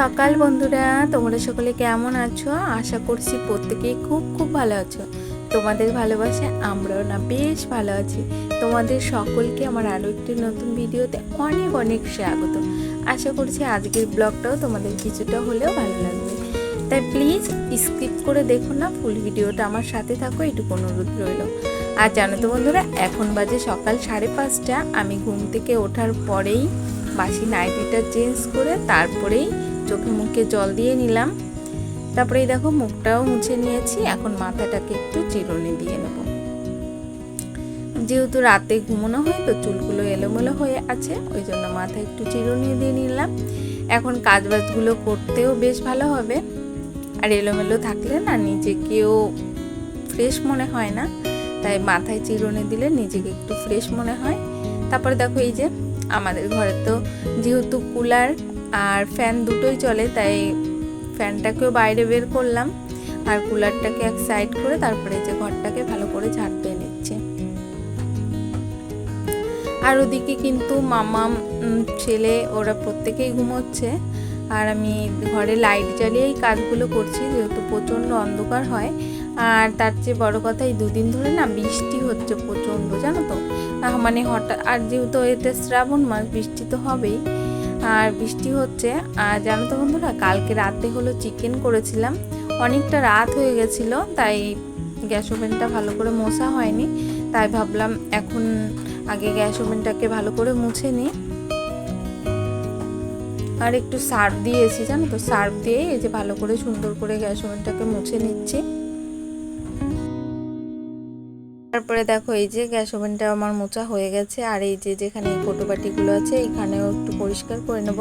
সকাল বন্ধুরা, তোমরা সকলে কেমন আছো? আশা করছি প্রত্যেকেই খুব খুব ভালো আছো। তোমাদের ভালোবাসে আমরাও না, বেশ ভালো আছি। তোমাদের সকলকে আমার আরও একটি নতুন ভিডিওতে অনেক অনেক স্বাগত। আশা করছি আজকের ব্লগটাও তোমাদের কিছুটা হলেও ভালো লাগবে। তাই প্লিজ স্কিপ করে দেখো না, ফুল ভিডিওটা আমার সাথে থাকো, এটুকু অনুরোধ রইল। আর জানো তো বন্ধুরা, এখন বাজে সকাল সাড়ে পাঁচটা। আমি ঘুম থেকে ওঠার পরেই বাসি নাইটিটা চেঞ্জ করে তারপরেই চোখে মুখে জল দিয়ে নিলাম। তারপরে দেখো মুখটাও মুছে নিয়েছি, এখন মাথাটাকে একটু চিরুনি দিয়ে নেব। যেহেতু রাতে ঘুমানো হয়, তো চুলগুলো এলোমেলো হয়ে আছে, ওই জন্য মাথায় একটু চিরুনি দিয়ে নিলাম। এখন কাজ বাজগুলো করতেও বেশ ভালো হবে। আর এলোমেলো থাকলে না নিজেকেও ফ্রেশ মনে হয় না, তাই মাথায় চিরুনি দিলে নিজেকে একটু ফ্রেশ মনে হয়। তারপরে দেখো এই যে আমাদের ঘরে তো যেহেতু কুলার আর ফ্যান দুটোই চলে, তাই ফ্যানটাকেও বাইরে বের করলাম। আর কুলারটাকে এক সাইড করে তারপরে যে ঘরটাকে ভালো করে ঝাড় দিয়ে নিচ্ছে। আর ওদিকে কিন্তু মামা ছেলে, ওরা প্রত্যেকেই ঘুমোচ্ছে। আর আমি ঘরে লাইট জ্বালিয়েই কাজগুলো করছি, যেহেতু প্রচণ্ড অন্ধকার হয়। আর তার চেয়ে বড় কথা, এই দুদিন ধরে না বৃষ্টি হচ্ছে প্রচণ্ড, জানো তো? মানে হঠাৎ, আর যেহেতু এটা শ্রাবণ মাস, বৃষ্টি তো হবেই। আর বৃষ্টি হচ্ছে। আর জানো তো বন্ধুরা, কালকে রাতে হলো চিকেন করেছিলাম। অনেকটা রাত হয়ে গেছিল, তাই গ্যাস ওভেনটা ভালো করে মোছা হয়নি। তাই ভাবলাম এখন আগে গ্যাস ওভেনটাকে ভালো করে মুছে নিই। আর একটু সার্ফ দিয়েছি, জানো তো, সার্ফ দিয়ে এই যে ভালো করে সুন্দর করে গ্যাস ওভেনটাকে মুছে নিচ্ছি। তারপরে দেখো, এই যে গ্যাস ওভেনটা আমার মোচা হয়ে গেছে, আর এই যে যেখানে এই আছে, এখানেও একটু পরিষ্কার করে নেব।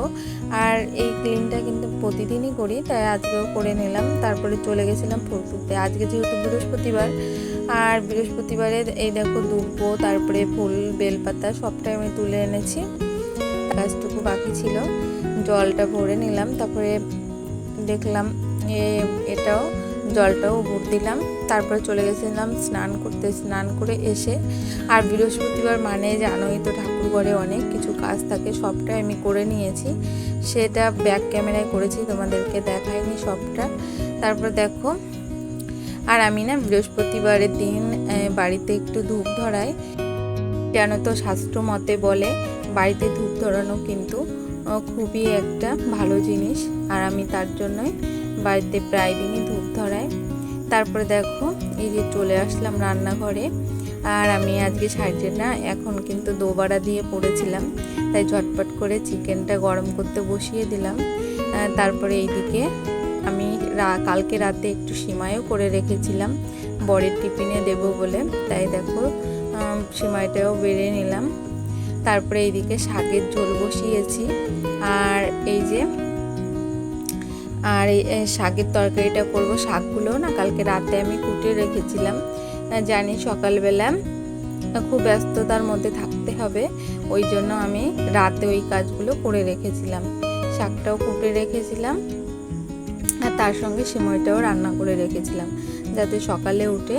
আর এই ক্লিনটা কিন্তু প্রতিদিনই করি, তাই আজকেও করে নিলাম। তারপরে চলে গেছিলাম ফুল আজকে যেহেতু বৃহস্পতিবার, আর বৃহস্পতিবারে এই দেখো দুব্বো, তারপরে ফুল, বেলপাতা সবটাই আমি তুলে এনেছি। গাছটুকু বাকি ছিল, জলটা ভরে নিলাম। তারপরে দেখলাম এটাও জলটাও উপর দিলাম, তারপরে চলে গেছিলাম স্নান করতে। স্নান করে এসে, আর বৃহস্পতিবার মানে জানোই তো ঠাকুর ঘরে অনেক কিছু কাজ থাকে, সবটাই আমি করে নিয়েছি। সেটা ব্যাক ক্যামেরায় করেছি, তোমাদেরকে দেখাইনি সবটা। তারপর দেখো, আর আমি না বৃহস্পতিবারের দিন বাড়িতে একটু ধূপ ধরাই। কেন তো শাস্ত্র মতে বলে, বাড়িতে ধূপ ধরানো কিন্তু খুবই একটা ভালো জিনিস। আর আমি তার জন্যই বাড়িতে প্রায় দিনই ধূপ ধরাই তারপরে দেখো, এই যে চলে আসলাম রান্নাঘরে। আর আমি আজকে না, এখন কিন্তু দোবাড়া দিয়ে পড়েছিলাম। তাই ঝটপট করে চিকেনটা গরম করতে বসিয়ে দিলাম। তারপরে এইদিকে আমি কালকে রাতে একটু সিমাইও করে রেখেছিলাম। বরের টিফিনে দেব বলে। তাই দেখো সিমাইটাও বেড়ে নিলাম। তারপরে এইদিকে শাকের ঝোল বসিয়েছি। আর এই যে আর এই শাকের তরকারিটা করব। শাকগুলো না কালকে রাতে আমি কুটে রেখেছিলাম। জানি সকালবেলা খুব ব্যস্ততার মধ্যে থাকতে হবে, ওই জন্য আমি রাতে ওই কাজগুলো করে রেখেছিলাম। শাকটাও কুটে রেখেছিলাম, আর তার সঙ্গে সিমইটাও রান্না করে রেখেছিলাম, যাতে সকালে উঠে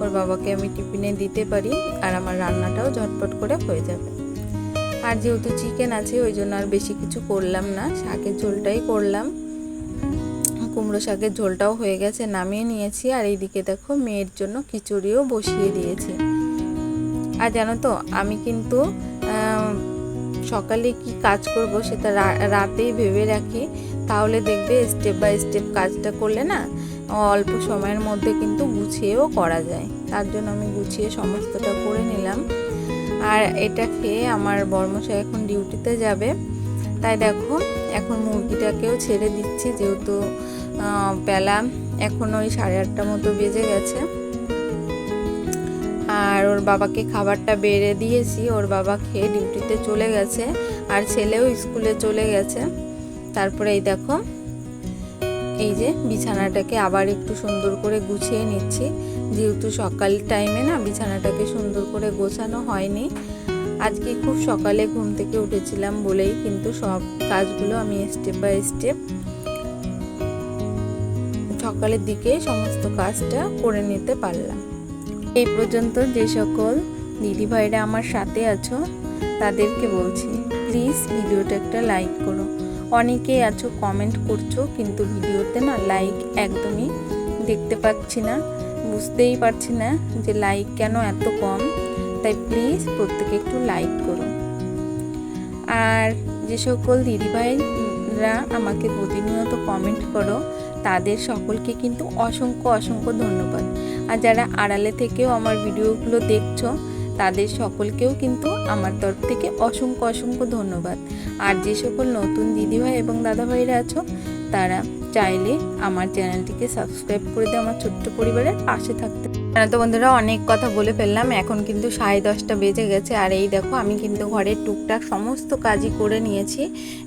ওর বাবাকে আমি টিফিনে দিতে পারি আর আমার রান্নাটাও ঝটপট করে হয়ে যাবে। আর যেহেতু চিকেন আছে, ওই জন্য আর বেশি কিছু করলাম না, শাকের ঝোলটাই করলাম। কুমড়ো শাকের ঝোলটাও হয়ে গেছে, নামিয়ে নিয়েছি। আর এইদিকে দেখো মেয়ের জন্য খিচুড়িও বসিয়ে দিয়েছি। আর জানো তো, আমি কিন্তু সকালে কি কাজ করব সেটা রাতেই ভেবে রাখি। তাহলে দেখবে স্টেপ বাই স্টেপ কাজটা করলে না, অল্প সময়ের মধ্যে কিন্তু গুছিয়েও করা যায়। তার জন্য আমি গুছিয়ে সমস্তটা করে নিলাম। আর এটা খেয়ে আমার বর্মশাই এখন ডিউটিতে যাবে। তাই দেখো, এখন মুরগিটাকেও ছেড়ে দিচ্ছি, যেহেতু বেলা এখন ওই সাড়ে আটটা মতো বেজে গেছে। আর ওর বাবাকে খাবারটা বেড়ে দিয়েছি, ওর বাবা খেয়ে ডিউটিতে চলে গেছে, আর ছেলেও স্কুলে চলে গেছে। তারপরে এই দেখো, এই যে বিছানাটাকে আবার একটু সুন্দর করে গুছিয়ে নিচ্ছি। যেহেতু সকাল টাইমে না বিছানাটাকে সুন্দর করে গোছানো হয়নি। আজকে খুব সকালে ঘুম থেকে উঠেছিলাম বলেই কিন্তু সব কাজগুলো আমি স্টেপ বাই স্টেপ সকালের দিকে সমস্ত কাজটা করে নিতে পারলাম। এই পর্যন্ত যে সকল দিদিভাইরা আমার সাথে আছো, তাদেরকে বলছি প্লিজ ভিডিওটা একটা লাইক করো। অনেকেই আছো কমেন্ট করছ, কিন্তু ভিডিওতে না লাইক একদমই দেখতে পাচ্ছি না, বুঝতেই পারছি না যে লাইক কেন এত কম, তাই প্লিজ প্রত্যেকে একটু লাইক করো। আর যে সকল দিদিভাইরা আমাকে প্রতিনিয়ত কমেন্ট করো তাদের সকলকে কিন্তু অসংখ্য অসংখ্য ধন্যবাদ। আর যারা আড়ালে থেকেও আমার ভিডিওগুলো দেখছ, তাদের সকলকেও কিন্তু আমার তরফ থেকে অসংখ্য অসংখ্য ধন্যবাদ। আর যে সকল নতুন দিদিভাই এবং দাদাভাইরা আছো, তারা চাইলে আমার চ্যানেলটিকে সাবস্ক্রাইব করে দিয়ে আমার ছোট্ট পরিবারের পাশে থাকতে জানো তো বন্ধুরা, অনেক কথা বলে ফেললাম, এখন কিন্তু সাড়ে দশটা বেজে গেছে। আর এই দেখো, আমি কিন্তু ঘরের টুকটাক সমস্ত কাজই করে নিয়েছি।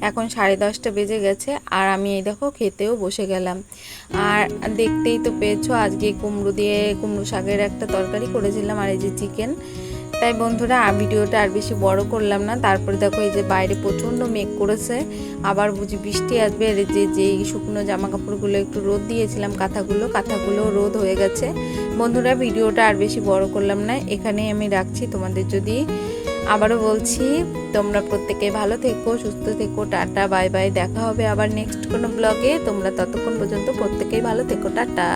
এখন সাড়ে দশটা বেজে গেছে, আর আমি এই দেখো, খেতেও বসে গেলাম। আর দেখতেই তো পেয়েছ, আজকে কুমড়ো দিয়ে কুমড়ো শাকের একটা তরকারি করেছিলাম, আর এই যে চিকেন। তাই বন্ধুরা ভিডিওটা আর বেশি বড় করলাম না। তারপরে দেখো এই যে বাইরে প্রচণ্ড মেঘ করেছে। আবার বুঝি বৃষ্টি আসবে। আর যে যেই শুকনো জামা কাপড়গুলো একটু রোদ দিয়েছিলাম, কাঁথাগুলো কাঁথাগুলো রোদ হয়ে গেছে। বন্ধুরা, ভিডিওটা আর বেশি বড় করলাম না। এখানেই আমি রাখছি। তোমাদের যদি আবারও বলছি, তোমরা প্রত্যেকে ভালো থেকো, সুস্থ থেকো, টাটা, বাই বাই। দেখা হবে আবার নেক্সট কোনো ব্লগে তোমরা ততক্ষণ পর্যন্ত প্রত্যেকেই ভালো থেকো। টাটা।